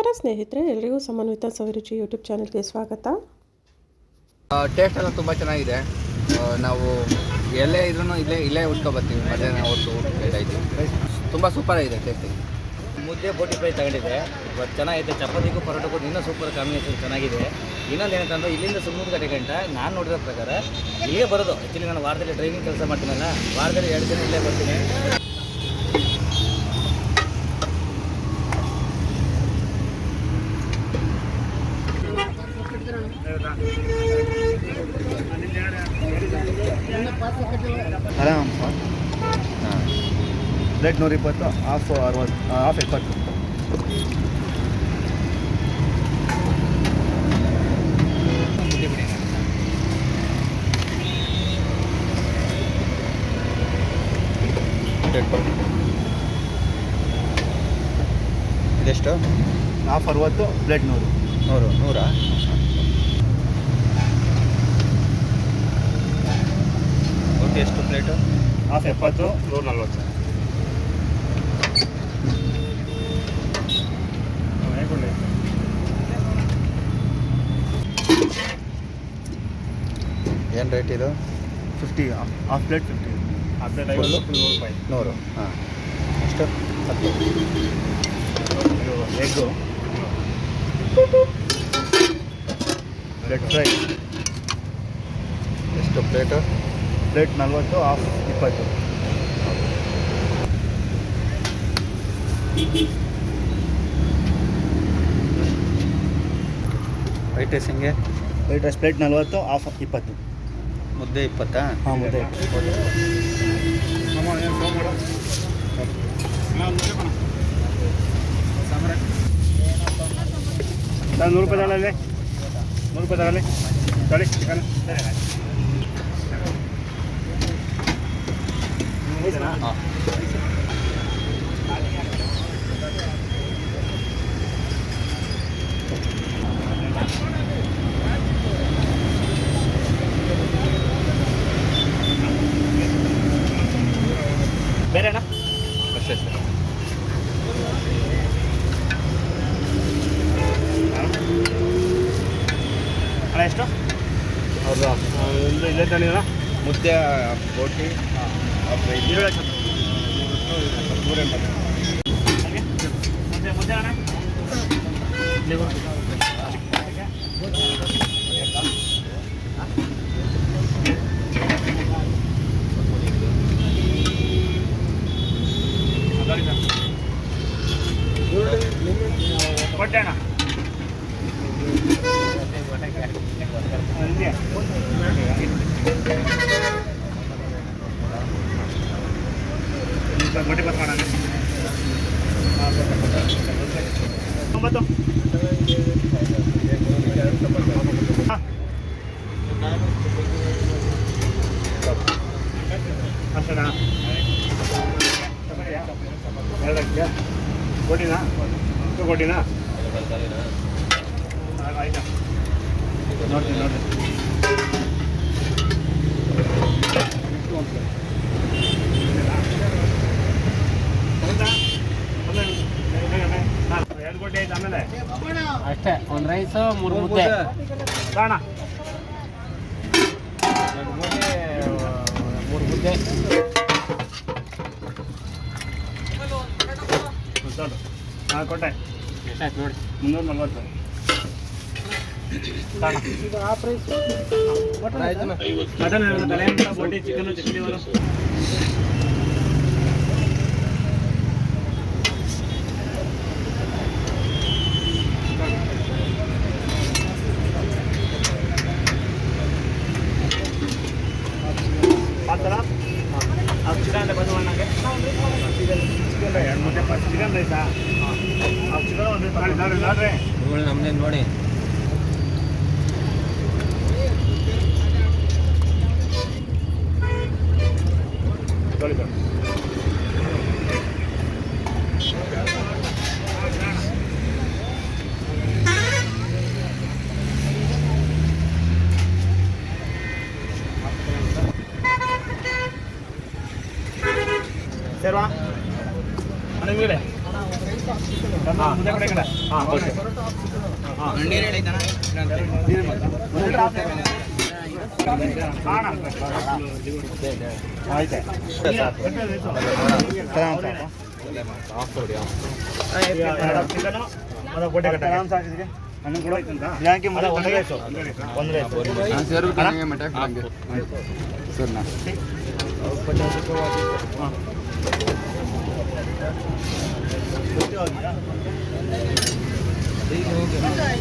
ನಮಸ್ಕಾರ ಸ್ನೇಹಿತರೆ ಎಲ್ಲರಿಗೂ ಸಮನ್ವಿತ ಸವಿರುಚಿ ಯೂಟ್ಯೂಬ್ ಚಾನಲ್ಗೆ ಸ್ವಾಗತ. ಟೇಸ್ಟ್ ಎಲ್ಲ ತುಂಬ ಚೆನ್ನಾಗಿದೆ. ನಾವು ಎಲ್ಲೇ ಇದ್ರೂ ಇಲ್ಲೇ ಇಲ್ಲೇ ಉಟ್ಕೊ ಬರ್ತೀವಿ ಮಧ್ಯಾಹ್ನ ಹೊತ್ತು ಊಟಕ್ಕೆ ತುಂಬ ಸೂಪರ್ ಆಗಿದೆ ಟೇಸ್ಟ್ ಮುದ್ದೆ ಬೋಟಿ ಫ್ರೈ ತಗೊಂಡಿದೆ ಬಟ್ ಚೆನ್ನಾಗೈತೆ. ಚಪಾತಿಗೂ ಪರೋಟಕ್ಕೂ ಇನ್ನೂ ಸೂಪರ್ ಕಾಂಬಿನೇಷನ್ ಚೆನ್ನಾಗಿದೆ. ಇನ್ನೊಂದು ಏನಂತಂದ್ರೆ ಇಲ್ಲಿಂದ ಸುಮ್ಮೂರು ಗಂಟೆ ಗಂಟ ನಾನು ನೋಡಿರೋ ಪ್ರಕಾರ ಇಲ್ಲೇ ಬರೋದು. ಆ್ಯಕ್ಚುಲಿ ನಾನು ವಾರದಲ್ಲಿ ಡ್ರೈವಿಂಗ್ ಕೆಲಸ ಮಾಡ್ತೀನಲ್ಲ ವಾರದಲ್ಲಿ ಎರಡು ದಿನ ಇಲ್ಲೇ ಬರ್ತೀನಿ ಆರಾಮ್ ಸರ್ ಹಾಂ ಪ್ಲೇಟ್ ನೂರ ಇಪ್ಪತ್ತು ಹಾಫ್ ಅರವತ್ತು ಹಾಫ್ ಎಪ್ಪತ್ತು. ಇದೆಷ್ಟು? ಹಾಫ್ ಅರವತ್ತು ಪ್ಲೇಟ್ ನೂರು. ನೂರು ನೂರಾ? ಓಕೆ ಎಷ್ಟು ಪ್ಲೇಟು ಹಾಫ್ ಎಪ್ಪತ್ತು ನೂರ ನಲ್ವತ್ತು. ಏನು ರೇಟ್ ಇದು? Fifty half plate fifty half plate? ಐವತ್ತು ನೂರು ರೂಪಾಯಿ ನೂರು ಹಾಂ. ಅಷ್ಟು? ಹತ್ತು? ಇದು ಎಗ್ಗು ಪ್ಲೇಟ್ ಫ್ರೈ ಎಷ್ಟು ಪ್ಲೇಟು ಪ್ಲೇಟ್ ನಲ್ವತ್ತು ಹಾಫ್ ಇಪ್ಪತ್ತು. ವೈಟ್ ರೈಸ್ ಹೆಂಗೆ ವೈಟ್ ರೈಸ್ ಪ್ಲೇಟ್ ನಲ್ವತ್ತು ಹಾಫ್ ಇಪ್ಪತ್ತು. ಮುದ್ದೆ ಇಪ್ಪತ್ತಾ? ಹಾಂ ಮುದ್ದೆ ಸರ್ ನೂರು ರೂಪಾಯಿ ತಗೊಳ್ಳಿ ನೂರು ರೂಪಾಯಿ ತಗೊಳ್ಳಿ. ತಗೊಳ್ಳಿ ಚಿಕನ್. ಹಾಂ. ಅಣ್ಣ ಎಷ್ಟು? ಹೌದಾ? ಒಂದು ಇಲ್ಲೇ ತಗೊಂಡಿದ್ದೀರಾ ಮುದ್ದೆ ಬೋಟಿ ಈರುಳ್ಳಿ ನೂರ ಎಂಬತ್ತು ಮುದ್ದೆ ಮುದ್ದೆ ಅಣ್ಣ? ಕೊಟ್ಟೆ ಅಣ್ಣ. ಕೊಟ್ಟಿನಾ ಆಯ್ತಾ ನೋಡ್ತೀನಿ ನೋಡ್ರಿ ಆಮೇಲೆ ಅಷ್ಟೇ ಒಂದು ರೈಸು ಮೂರು ಮುದ್ದೆ. ಕಾಣ. ಮೂರು ಮುದ್ದೆ. ಹಾಂ ಕೊಟ್ಟೆ. ಎಷ್ಟಾಯ್ತು ನೋಡಿ. ಮುನ್ನೂರ ನಲ್ವತ್ತು. ಮಟನ್ ತಲೆ ಚಿಕನ್ ಚಟ್ನಿ ಪಾತ್ರ ಹಾಫ್ ಚಿಕನ್ ಅಂತ ಬಂದು ನನಗೆ ಒಂದು ನೋಡಿ. ನೋಡಿ ತೊಳಿ ತೊಳಿ ಸೇರ್ವಾ ನಿಮಗೆ ಮುಂದೆ ಕಡೆ ಕಡೆ ಹಾಂ ಓಕೆ ಆಯ್ತು ಚಿಕನು ಮತ್ತು ಬೋಟಿ ಕಟ್ಟ ಯಾಕೆ ಮತ್ತೆ ಒಂದು ರೈಸು ಒಂದು ರೈಸು ಸರ್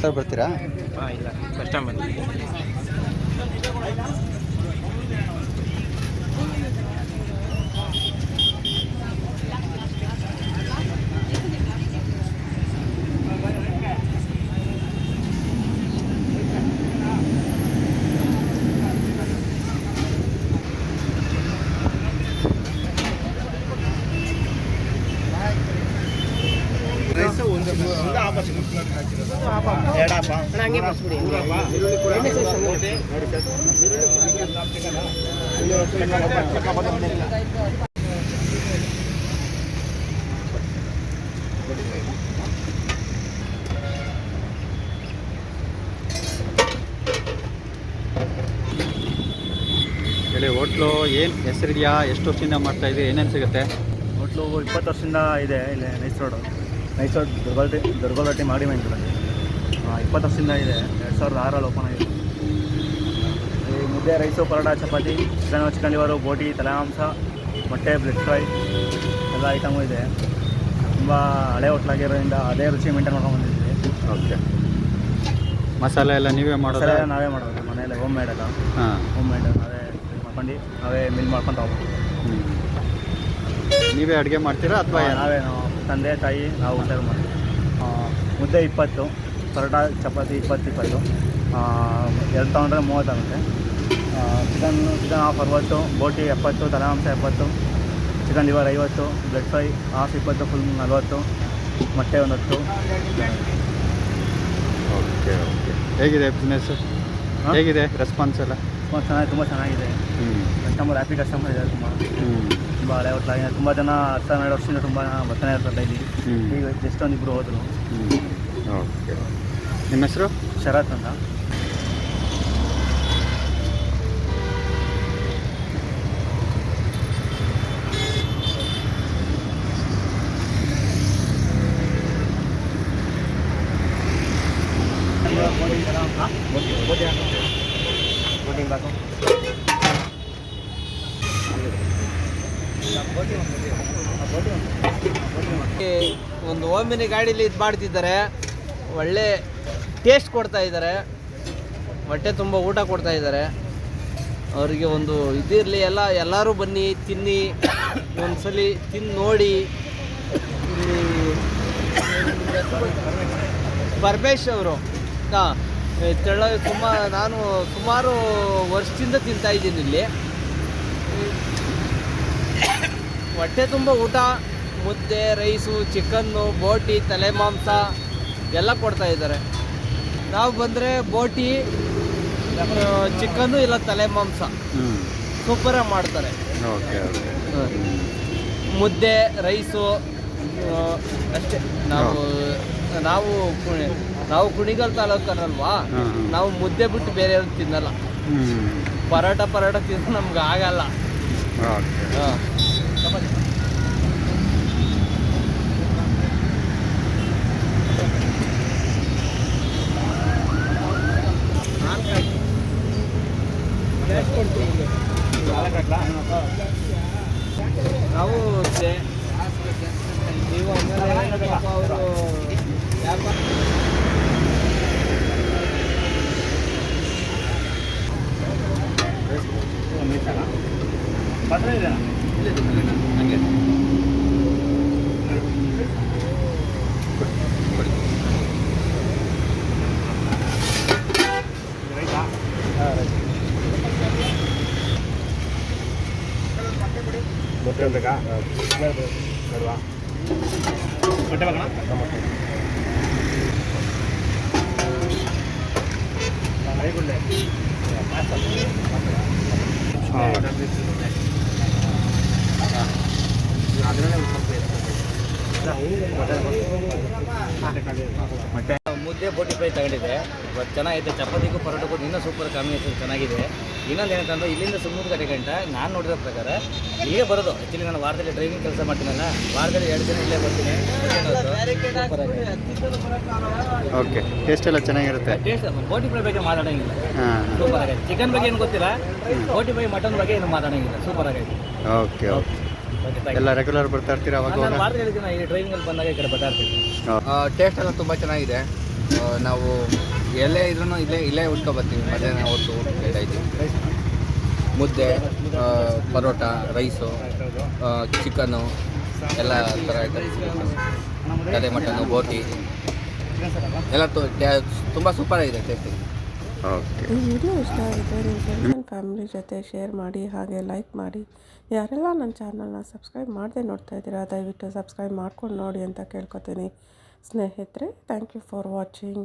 ಸರ್ ಬರ್ತೀರಾ? ಇಲ್ಲ. ಫಸ್ಟ್ ಹೇಳಿ ಹೋಟ್ಲು ಏನು ಹೆಸರಿದೆಯಾ? ಎಷ್ಟು ವರ್ಷದಿಂದ ಮಾಡ್ತಾ ಇದೆ ಏನೇನು ಸಿಗುತ್ತೆ? ಹೋಟ್ಲು ಇಪ್ಪತ್ತು ವರ್ಷದಿಂದ ಇದೆ, ಇಲ್ಲಿ ನೈಸ್ ರೋಡು ನೈಸ್ ರೋಡ್ ದುರ್ಗಲ್ಟಿ ದುರ್ಗಲ್ರೊಟ್ಟಿ ಮಾಡಿ ಮೈಂದ್ರಲ್ಲಿ ಇಪ್ಪತ್ತು ವರ್ಷದಿಂದ ಇದೆ. ಎರಡು ಸಾವಿರದ ಆರಲ್ಲಿ ಓಪನ್ ಆಗಿದೆ ಈ ಮುದ್ದೆ rice paratha chapati chicken chicken liver ಬೋಟಿ ತಲೆಮಾಂಸ ಮೊಟ್ಟೆ ಬ್ರೆಡ್ ಫ್ರೈ ಎಲ್ಲ ಐಟಮು ಇದೆ. ತುಂಬ ಹಳೆ ಹೋಟ್ಲಾಗಿರೋದ್ರಿಂದ ಅದೇ ರುಚಿ ಮೇಂಟೈನ್ ಮಾಡ್ಕೊಂಡು ಬಂದಿದ್ವಿ. ಓಕೆ. ಮಸಾಲೆ ಎಲ್ಲ ನೀವೇ ಮಾಡೋದಾ? ನಾವೇ ಮಾಡೋದು. ಮನೆಯಲ್ಲೇ ಹೋಮ್ ಮೇಡ್ ಎಲ್ಲ. ಹಾಂ. ಹೋಮ್ ಮೇಡ್ ನಾವೇ ಮಾಡ್ಕೊಂಡು ನಾವೇ ಮಿಲ್ ಮಾಡ್ಕೊಂಡು ಹೋಗ್ಬೋದು ನೀವೇ ಅಡುಗೆ ಮಾಡ್ತೀರಾ ಅಥವಾ ನಾವೇ ನಾವು ತಂದೆ ತಾಯಿ ನಾವು ಹುಷಾರು ಮಾಡ್ತೀವಿ. ಮುದ್ದೆ ಇಪ್ಪತ್ತು ಪರೋಟ ಚಪಾತಿ ಇಪ್ಪತ್ತು ಇಪ್ಪತ್ತು. ಎರಡು ತೊಗೊಂಡ್ರೆ ಮೂವತ್ತಾಗುತ್ತೆ ಚಿಕನ್ ಚಿಕನ್ ಹಾಫ್ ಅರವತ್ತು ಬೋಟಿ ಎಪ್ಪತ್ತು ತಲೆ ಮಾಂಸ ಎಪ್ಪತ್ತು ಚಿಕನ್ ಲಿವರ್ ಐವತ್ತು ಬ್ಲಡ್ ಫ್ರೈ ಹಾಫ್ ಇಪ್ಪತ್ತು ಫುಲ್ ನಲವತ್ತು ಮೊಟ್ಟೆ ಒಂದು ಹತ್ತು ಓಕೆ ಓಕೆ. ಹೇಗಿದೆ ಬಿಸ್ನೆಸ್ಸು? ಹೇಗಿದೆ ರೆಸ್ಪಾನ್ಸ್ ಎಲ್ಲ? ತುಂಬ ಚೆನ್ನಾಗಿ ತುಂಬ ಚೆನ್ನಾಗಿದೆ. ಕಸ್ಟಮರ್ ಹ್ಯಾಪಿ ಕಸ್ಟಮರ್ ಇದ್ದಾರೆ ತುಂಬ. ತುಂಬ ಹಳೆ ಹೋಟ್ಲಾಗಿದೆ ತುಂಬ ಜನ ಹತ್ತು ಹನ್ನೆರಡು ವರ್ಷದಿಂದ ತುಂಬ ಬರ್ತಾನೆ ಇರ್ತಾರೆ ಡೈಲಿ ಈಗ ಜಸ್ಟ್ ಒಂದಿಬ್ಬರು ಹೋದರು ಓಕೆ ನಿಮ್ಮ ಹೆಸರು ಶರತ್ ಅಂತ ಒಂದು ಓಮಿನಿ ಗಾಡೀಲಿ ಇದು ಮಾಡ್ತಿದ್ದಾರೆ. ಒಳ್ಳೆ ಟೇಸ್ಟ್ ಕೊಡ್ತಾ ಇದ್ದಾರೆ. ಹೊಟ್ಟೆ ತುಂಬ ಊಟ ಕೊಡ್ತಾ ಇದ್ದಾರೆ. ಅವರಿಗೆ ಒಂದು ಇದಿರಲಿ, ಎಲ್ಲ, ಎಲ್ಲರೂ ಬನ್ನಿ, ತಿನ್ನಿ, ಒಂದ್ಸಲಿ ತಿಂದು ನೋಡಿ. ಇಲ್ಲಿ ಪರಮೇಶ್ ಅವರು. ಹಾಂ ತೆಳ ತುಂಬ ನಾನು ಸುಮಾರು ವರ್ಷದಿಂದ ತಿಂತಾ ಇದ್ದೀನಿ ಇಲ್ಲಿ. ಹೊಟ್ಟೆ ತುಂಬ ಊಟ ಮುದ್ದೆ ರೈಸು ಚಿಕನ್ನು ಬೋಟಿ ತಲೆ ಮಾಂಸ ಎಲ್ಲ ಕೊಡ್ತಾ ಇದ್ದಾರೆ. ನಾವು ಬಂದರೆ ಬೋಟಿ ಚಿಕನ್ನು ಇಲ್ಲ ತಲೆ ಮಾಂಸ. ಸೂಪರಾಗಿ ಮಾಡ್ತಾರೆ. ಮುದ್ದೆ ರೈಸು ಅಷ್ಟೇ. ನಾವು ನಾವು ನಾವು ಕುಣಿಗಲ್ ತಾಲೂಕನಲ್ವಾ? ಹ್ಮ್. ನಾವು ಮುದ್ದೆ ಬಿಟ್ಟು ಬೇರೆ ತಿನ್ನಲ್ಲ. ಪರೋಟ ಪರೋಟ ತಿಂದ್ರೆ ನಮ್ಗೆ ಆಗಲ್ಲ. ಹಾಂ. ಮೊಟ್ಟೆ ಬೇಕಾ ಬೇಡವಾ ಮೊಟ್ಟೆ ಬೇಕಣ್ಣ ಮೊಟ್ಟೆ ಐಗುಳ್ಳೆ ಹಾಂ ಮುದ್ದೆ ಬೋಟಿ ಫೈವ್ ತಗೊಂಡಿದ್ದೆ. ಬಟ್ ಚೆನ್ನಾಗೈತೆ. ಚಪಾತಿಗೂ ಪರೋಟಕ್ಕೂ ಇನ್ನೂ ಸೂಪರ್ ಕಾಂಬಿನೇಷನ್ ಚೆನ್ನಾಗಿದೆ. ಇನ್ನೊಂದು ಏನಂತಂದ್ರೆ ಇಲ್ಲಿಂದ ಸುಮ್ಮನೆ ಕಡೆ ಗಂಟ ನಾನು ನೋಡಿದ ಪ್ರಕಾರ ಇಲ್ಲೇ ಬರೋದು. ಆ್ಯಕ್ಚುಲಿ ನಾನು ವಾರದಲ್ಲಿ ಡ್ರೈವಿಂಗ್ ಕೆಲಸ ಮಾಡ್ತೀನಲ್ಲ ವಾರದಲ್ಲಿ ಎರಡು ದಿನ ಇಲ್ಲೇ ಬರ್ತೀನಿ. ಓಕೆ ಟೇಸ್ಟ್ ಎಲ್ಲ ಚೆನ್ನಾಗಿರುತ್ತೆ. ಟೇಸ್ಟ್ ಬೋಟಿ ಫ್ರೈ ಬಗ್ಗೆ ಮಾತಾಡೋಂಗಿಲ್ಲ. ಸೂಪರ್ ಆಗೈತೆ. ಚಿಕನ್ ಬಗ್ಗೆ ಏನು ಗೊತ್ತಿಲ್ಲ? ಬೋಟಿ ಫ್ರೈ ಮಟನ್ ಬಗ್ಗೆ ಏನು ಮಾತಾಡೋಂಗಿಲ್ಲ. ಸೂಪರ್ ಆಗೈತೆ. ಓಕೆ ಓಕೆ ಎಲ್ಲ ರೆಗ್ಯುಲರ್ ಬರ್ತಾ ಇರ್ತೀರಾ ಅವಾಗ ಡ್ರೈವಿಂಗಲ್ಲಿ ಬಂದಾಗ ಈ ಕಡೆ ಬರ್ತಾ ಇರ್ತೀನಿ ಟೇಸ್ಟ್ ಎಲ್ಲ ತುಂಬ ಚೆನ್ನಾಗಿದೆ. ನಾವು ಎಲ್ಲೇ ಇದ್ರೂ ಇಲ್ಲೇ ಇಲ್ಲೇ ಉಟ್ಕೊ ಬರ್ತೀವಿ. ಮಧ್ಯಾಹ್ನ ಹೊತ್ತು ಇದ್ದೀವಿ. ಮುದ್ದೆ ಪರೋಟ ರೈಸು ಚಿಕನ್ನು ಎಲ್ಲ ಥರ ಐಟಮ್ಸ್ ಕಲೆ ಮಟನ್ನು ಬೋಟಿ ಎಲ್ಲ ತುಂಬ ಸೂಪರ್ ಆಗಿದೆ ಟೇಸ್ಟಿಂಗ್ ಓಕೆ. ಈ ವಿಡಿಯೋ ಇಷ್ಟ ಆಗಿದೆ ನಿಮ್ಮ ಫ್ರೆಂಡ್ಸ್ ಫ್ಯಾಮಿಲಿ ಜೊತೆ ಶೇರ್ ಮಾಡಿ, ಹಾಗೆ ಲೈಕ್ ಮಾಡಿ. ಯಾರೆಲ್ಲ ನನ್ನ ಚಾನಲ್ನ ಸಬ್ಸ್ಕ್ರೈಬ್ ಮಾಡದೆ ನೋಡ್ತಾ ಇದ್ದೀರಾ, ದಯವಿಟ್ಟು ಸಬ್ಸ್ಕ್ರೈಬ್ ಮಾಡ್ಕೊಂಡು ನೋಡಿ ಅಂತ ಕೇಳ್ಕೊತೀನಿ. ಸ್ನೇಹಿತರೆ, ಥ್ಯಾಂಕ್ ಯು ಫಾರ್ ವಾಚಿಂಗ್.